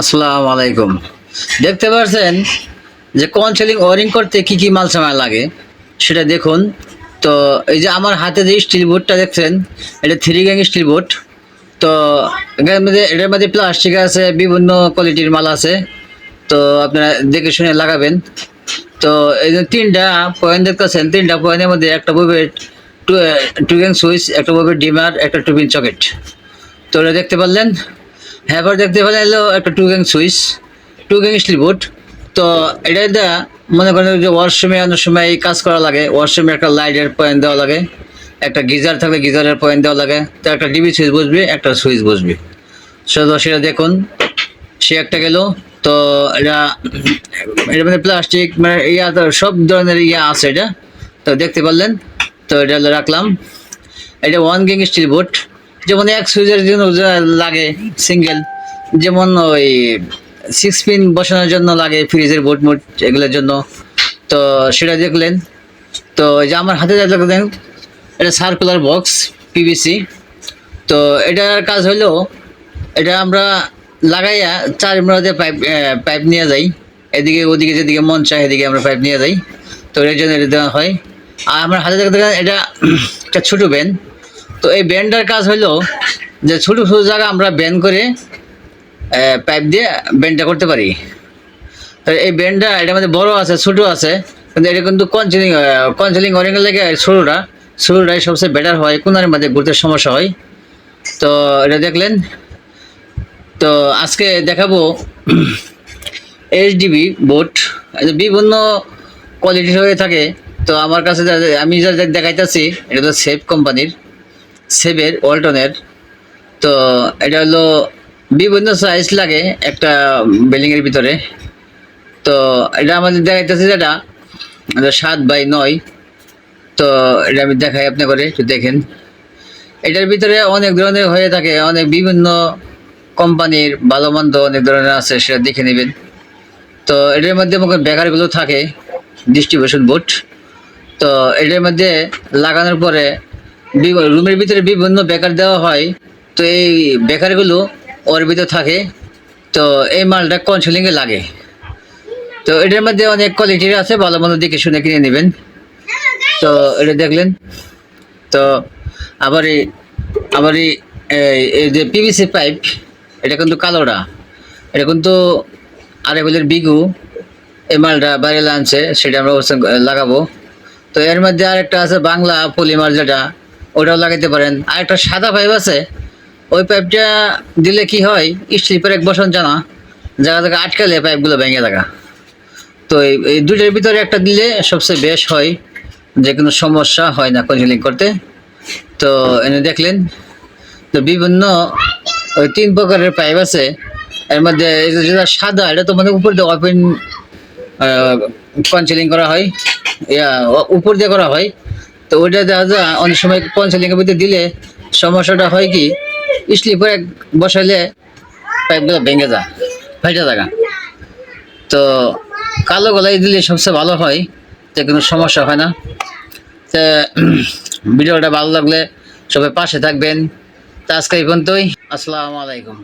আসসালামু আলাইকুম। দেখতে পাচ্ছেন যে কনসেলিং ওয়ারিং করতে কি কি মাল সামান লাগে? সেটা দেখুন। তো এই যে আমার হাতে যে স্টিল বোর্ডটা দেখছেন, এটা থ্রি গ্যাং স্টিল বোর্ড। তো এটার মধ্যে এটার মধ্যে প্লাস্টিক আছে, বিভিন্ন কোয়ালিটির মাল আছে। তো আপনারা দেখে শুনে লাগাবেন। তো এই যে তিনটা পয়েন্ট দেখতেছেন, তিনটা পয়েন্টের মধ্যে একটা বইবে টু টু গ্যাং সুইচ একটা বইবে ডিমার একটা টুবিন চকেট তো এটা দেখতে পারলেন? হ্যাঁ এবার দেখতে পেলেন এলো একটা two gang switch two gang steel board তো এটা দেওয়া মনে করেন যে ওয়াশরুমে অনেক সময় কাজ করা লাগে। ওয়াশরুমে একটা লাইটের পয়েন্ট দেওয়া লাগে, একটা গিজার থাকলে গিজারের পয়েন্ট দেওয়া লাগে, তো একটা ডিবি সুইচ বসবে, একটা সুইচ বসবে। শুধু সেটা দেখুন, সে একটা গেল, তো এটা এটা মানে প্লাস্টিক মানে ইয়া তো সব ধরনের ইয়া আছে এটা। তো দেখতে পারলেন, তো এটা রাখলাম। এটা ওয়ান গেং স্টিল বোর্ড যেমন এক সুইচের জন্য লাগে সিঙ্গেল, যেমন ওই সিক্স পিন বসানোর জন্য লাগে ফ্রিজের বোর্ড মোট এগুলোর জন্য। তো সেটা দেখলেন। তো যে আমার হাতে যা দেখলেন এটা সার্কুলার বক্স পিভিসি তো এটার কাজ হলো, এটা আমরা লাগাইয়া চার মিনিটে পাইপ পাইপ নিয়ে যাই। এদিকে, ওদিকে যেদিকে মন চায় এদিকে আমরা পাইপ নিয়ে যাই। তো এর জন্য এটা দেওয়া হয়। আর আমার হাতে দেখতে এটা একটা ছোটো ব্যান তো এই ব্যান্ডটার কাজ হলো যে ছোটো ছোটো জায়গা আমরা ব্যান করে পাইপ দিয়ে ব্যান্ডটা করতে পারি। তো এই ব্যান্ডটা এটার মধ্যে বড় আছে, ছোটো আছে, কিন্তু এটা কিন্তু কনসিলিং কনসিলিং অরিঙ্গেল লেগে ছোটোটা। ছোটোটাই সবচেয়ে বেটার হয় কোনার মধ্যে ঘুরতে সমস্যা হয়। তো এটা দেখলেন। তো আজকে দেখাবো এইচডিবি বোট বিভিন্ন কোয়ালিটির হয়ে থাকে। তো আমার কাছে আমি যা দেখাইতেছি, এটা তো সেফ কোম্পানির সেভের ওয়ালটনের। তো এটা হলো বিভিন্ন সাইজ লাগে একটা বিল্ডিংয়ের ভিতরে। তো এটা আমাদের দেখাইতেছে যেটা সাত বাই নয়। তো এটা আমি দেখাই আপনি করে একটু দেখেন। এটার ভিতরে অনেক ধরনের হয়ে থাকে, অনেক বিভিন্ন কোম্পানির ভালো মন্দ অনেক ধরনের আছে, সেটা দেখে নেবেন। তো এটার মধ্যে বেকারগুলো থাকে ডিস্ট্রিবিউশন বোর্ড তো এটার মধ্যে লাগানোর পরে রুমের ভিতরে বিভিন্ন বেকার দেওয়া হয়, তো এই বেকারগুলো ওর ভিতরে থাকে, তো এই মালটা কনসিলিংয়ে লাগে। তো এটার মধ্যে অনেক কোয়ালিটির আছে, ভালো মন্দ দেখে শুনে কিনে নেবেন। তো এটা দেখলেন, তো আবার এই আবার এই যে পিভিসি পাইপ এটা কিন্তু কালোটা। এটা কিন্তু আরেকলের বিগু, এই মালটা বাইরে আনছে, সেটা আমরা লাগাবো। তো এর মধ্যে আরেকটা আছে বাংলা পলিমার যেটা ওটাও লাগাইতে পারেন। আর একটা সাদা পাইপ আছে। ওই পাইপটা দিলে কি হয়, স্লিপার এক বসন জানা জায়গা জায়গা আটকালে পাইপগুলো ভেঙে থাকা তো এই- দুইটার ভিতরে একটা দিলে সবচেয়ে বেশ হয়, যে কোনো সমস্যা হয় না কনসিলিং করতে। তো এনে দেখলেন, তো বিভিন্ন ওই তিন প্রকারের পাইপ আছে। এর মধ্যে যেটা সাদা, এটা তো মানে উপর দিয়ে ওপেন কনসিলিং করা হয়। উপর দিয়ে করা হয়। তো ওইটা দেখা অনেক সময় এর ভিতরে দিলে সমস্যাটা হয় কি স্লিপার বসাইলে পাইপগুলো ভেঙে যায় ফাইটা থাকা তো কালো গলায় দিলে সবচেয়ে ভালো হয় তো কোনো সমস্যা হয় না। তো ভিডিওটা ভালো লাগলে সবাই পাশে থাকবেন। তা আজকে এই পর্যন্তই, আসসালামু আলাইকুম।